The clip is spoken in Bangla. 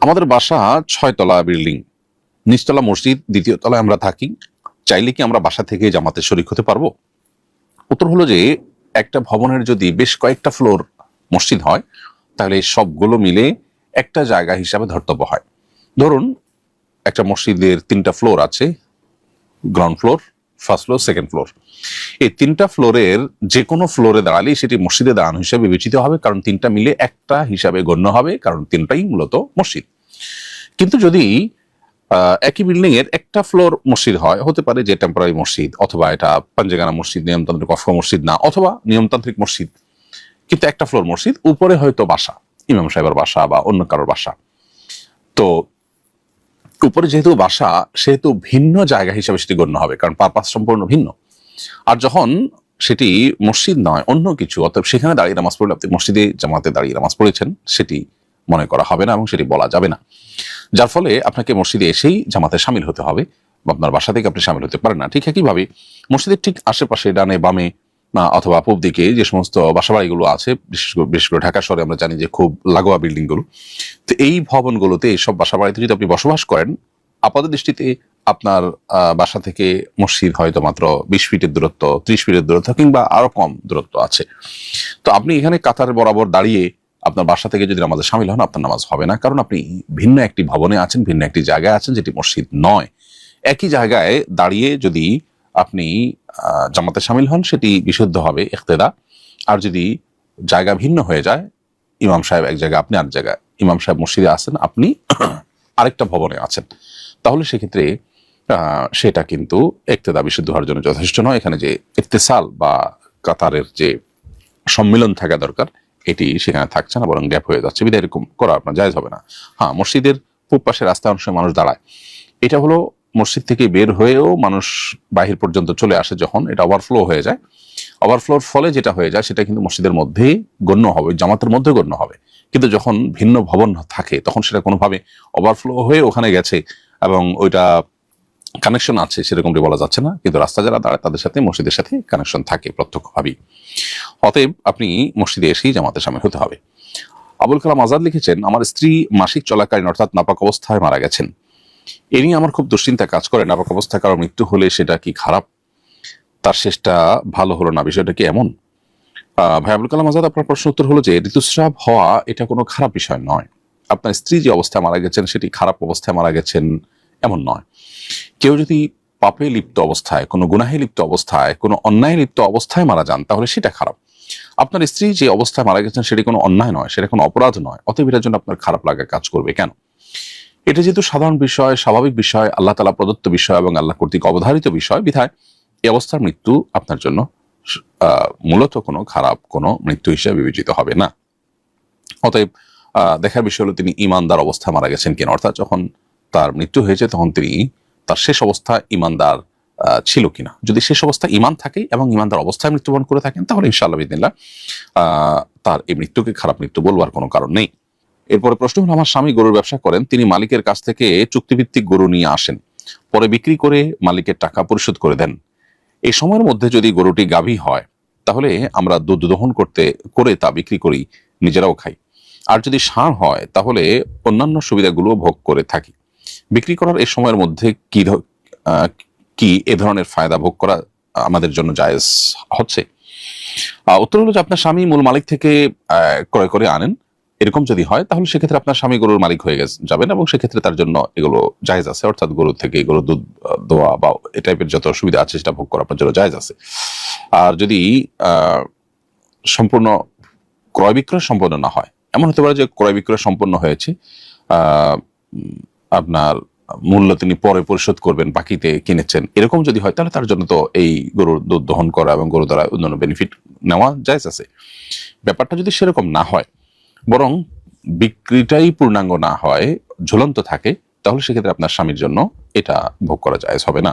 আমাদের বাসা ছয়তলা বিল্ডিং। নিচতলা মসজিদ দ্বিতীয় তলায় আমরা থাকি। চাইলে কি আমরা বাসা থেকে জামাতে শরিক হতে পারব? উত্তর হলো যে, একটা ভবনের যদি বেশ কয়েকটা ফ্লোর মসজিদ হয়, তাহলে সবগুলো মিলে একটা জায়গা হিসাবে ধর্তব্য হয়। ধরুন, একটা মসজিদের তিনটা ফ্লোর আছে, ground floor first floor second floor এই তিনটা ফ্লোরের যে কোনো ফ্লোরে দাঁড়ালেই সেটি মসজিদে দাঁড়ানো হিসাবে বিবেচিত হবে, কারণ তিনটা মিলে একটা হিসাবে গণ্য হবে, কারণ তিনটাই মূলত মসজিদ। কিন্তু যদি একই বিল্ডিং এর একটা ফ্লোর মসজিদ হয়, হতে পারে যে টেম্পোরারি মসজিদ, অথবা এটা পাঞ্জেগানা মসজিদ, নিয়মতান্ত্রিক অফ মসজিদ না, অথবা নিয়মতান্ত্রিক মসজিদ। কিন্তু একটা ফ্লোর মসজিদ, উপরে হয়তো বাসা, ইমাম সাহেবের বাসা বা অন্য কারোর বাসা। তো উপরে যেহেতু বাসা, সেহেতু ভিন্ন জায়গা হিসাবে সেটি গণ্য হবে, কারণ পারপাস সম্পূর্ণ ভিন্ন। আর যখন সেটি মসজিদ নয়, অন্য কিছু, অর্থাৎ সেখানে দাঁড়িয়ে নামাজ পড়লে আপনি মসজিদে, জামাতে দাঁড়িয়ে নামাজ পড়েছেন, সেটি মনে করা হবে না এবং সেটি বলা যাবে না। যার ফলে আপনাকে মসজিদে এসেই জামাতে সামিল হতে হবে আপনার বাসা থেকে আপনি সামিল হতে পারেন না। ঠিক একইভাবে মসজিদের ঠিক আশেপাশে ডানে বামে অথবা পূব দিকে যে সমস্ত বাসাবাড়িগুলো আছে, বিশেষ করে ঢাকা শহরে আমরা জানি যে খুব লাগোয়া বিল্ডিংগুলো তো এই ভবনগুলোতে এইসব বাসাবাড়িতে যদি আপনি বসবাস করেন, আপাত দৃষ্টিতে আপনার বাসা থেকে মসজিদ হয়তো মাত্র বিশ ফিটের দূরত্ব, ত্রিশ ফিটের দূরত্ব কিংবা আরও কম দূরত্ব আছে। তো আপনি এখানে কাতার বরাবর দাঁড়িয়ে আপনার বাসা থেকে যদি নামাজে সামিল হন, আপনার নামাজ হবে না। কারণ আপনি ভিন্ন একটি ভবনে আছেন, ভিন্ন একটি জায়গায় আছেন, যেটি মসজিদ নয়। একই জায়গায় দাঁড়িয়ে যদি আপনি জামাতে সামিল হন, সেটি বিশুদ্ধ হবে, ইখতেদা। আর যদি জায়গা ভিন্ন হয়ে যায়, ইমাম সাহেব এক জায়গায়, আপনি আর জায়গায়, ইমাম সাহেব মসজিদে আছেন, আপনি আরেকটা ভবনে আছেন। তাহলে সেক্ষেত্রে সেটা কিন্তু একতেদা বিশুদ্ধ হওয়ার জন্য যথেষ্ট নয়। এখানে যে ইত্তেসাল বা কাতারের যে সম্মিলন থাকা দরকার, এটি সেখানে থাকছে না, বরং গ্যাপ হয়ে যাচ্ছে। বিধায় এরকম করা আপনার জায়জ হবে না। হ্যাঁ মসজিদের পূব পাশে রাস্তা অংশে মানুষ দাঁড়ায়। এটা হলো মসজিদ থেকে বের হয়েও মানুষ বাহির পর্যন্ত চলে আসে যখন, এটা ওভারফ্লো হয়ে যায়। ওভারফ্লোর ফলে যেটা হয়ে যায়, সেটা কিন্তু মসজিদের মধ্যেই গণ্য হবে, জামাতের মধ্যে গণ্য হবে। কিন্তু যখন ভিন্ন ভবন থাকে, তখন সেটা কোনোভাবে ওভারফ্লো হয়ে ওখানে গেছে এবং ওইটা কানেকশন আছে, সেরকমটি বলা যাচ্ছে না। কিন্তু রাস্তা যারা দাঁড়ায়, তাদের সাথে, মসজিদের সাথে কানেকশন থাকে প্রত্যক্ষভাবেই। অতএব আপনি মসজিদে এসেই জামাতে সামিল হতে হবে। আবুল কালাম আজাদ লিখেছেন, আমার স্ত্রী মাসিক চলাকালীন, অর্থাৎ নাপাক অবস্থায় মারা গেছেন। এ নিয়ে আমার খুব দুশ্চিন্তা কাজ করে নাপাক অবস্থায় কারও মৃত্যু হলে সেটা কি খারাপ? তার শেষটা ভালো হলো না, বিষয়টা কি এমন? ভাই আবুল কালাম আজাদ, আপনার প্রশ্ন উত্তর হলো যে, ঋতুস্রাব হওয়া এটা কোনো খারাপ বিষয় নয়। আপনার স্ত্রী যে অবস্থায় মারা গেছেন, সেটি খারাপ অবস্থায় মারা গেছেন এমন নয়। কেউ যদি পাপে লিপ্ত অবস্থায়, কোনো গুনাহে লিপ্ত অবস্থায়, কোনো অন্যায় লিপ্ত অবস্থায় মারা যান, তাহলে সেটা খারাপ। আপনার স্ত্রী যে অবস্থায় মারা গেছেন, সেটি কোনো অন্যায় নয়, সেটা কোনো অপরাধ নয়। অতএব এটার জন্য আপনার খারাপ লাগা কাজ করবে। কেন? এটা যেহেতু সাধারণ বিষয়, স্বাভাবিক বিষয়, আল্লাহ তালা প্রদত্ত বিষয় এবং আল্লাহ কর্তৃক অবধারিত বিষয়, বিধায় এই অবস্থার মৃত্যু আপনার জন্য মূলত কোনো খারাপ, কোনো মৃত্যু হিসেবে বিবেচিত হবে না। অতএব দেখার বিষয় হলো তিনি ইমানদার অবস্থায় মারা গেছেন কিনা। অর্থাৎ যখন তার মৃত্যু হয়েছে, তখন তিনি তার শেষ অবস্থা ইমানদার ছিল কিনা। যদি শেষ অবস্থা ইমান থাকে এবং ইমানদার অবস্থায় মৃত্যুবরণ করে থাকেন, তাহলে ইনশাআল্লাহ তার এই মৃত্যুকে খারাপ মৃত্যু বলবার কোনো কারণ নেই। এরপরে প্রশ্ন হলো, আমার স্বামী গরুর ব্যবসা করেন, তিনি মালিকের কাছ থেকে চুক্তিভিত্তিক গরু নিয়ে আসেন। পরে বিক্রি করে মালিকের টাকা পরিশোধ করে দেন। এই সময়ের মধ্যে যদি গরুটি গাভী হয়, তাহলে আমরা দুধ দহন করতে, করে তা বিক্রি করি, নিজেরাও খাই। আর যদি ষাঁড় হয়, তাহলে অন্যান্য সুবিধাগুলো ভোগ করে থাকি। বিক্রি করার এই সময়ের মধ্যে কি কি এ ধরনের ফায়দা ভোগ করা আমাদের জন্য জায়েজ হচ্ছে? উত্তর হলো যে আপনার স্বামী মূল মালিক থেকে ক্রয় করে আনেন। এরকম যদি হয়, তাহলে সেক্ষেত্রে আপনার স্বামী গরুর মালিক হয়ে গেছে, যাবেন এবং সেক্ষেত্রে তার জন্য এগুলো জায়েজ আছে। অর্থাৎ গরু থেকে গরুর দুধ দোয়া বা এ টাইপের যত সুবিধা আছে, সেটা ভোগ করা আপনার জন্য জায়েজ আছে। আর যদি সম্পূর্ণ ক্রয় বিক্রয় সম্পন্ন না হয়, এমন হতে পারে যে ক্রয় বিক্রয় সম্পন্ন হয়েছে আপনার মূল্য তিনি পরে পরিশোধ করবেন, বাকিতে কিনেছেন, এরকম যদি হয়, তাহলে তার জন্য তো এই গরুর দুধ দহন করা এবং গরু দ্বারা অন্যান্য বেনিফিট নেওয়া জায়জ আছে। ব্যাপারটা যদি সেরকম না হয় বরং বিক্রিটাই পূর্ণাঙ্গ না হয়, ঝুলন্ত থাকে, তাহলে সেক্ষেত্রে আপনার স্বামীর জন্য এটা ভোগ করা যায় হবে না।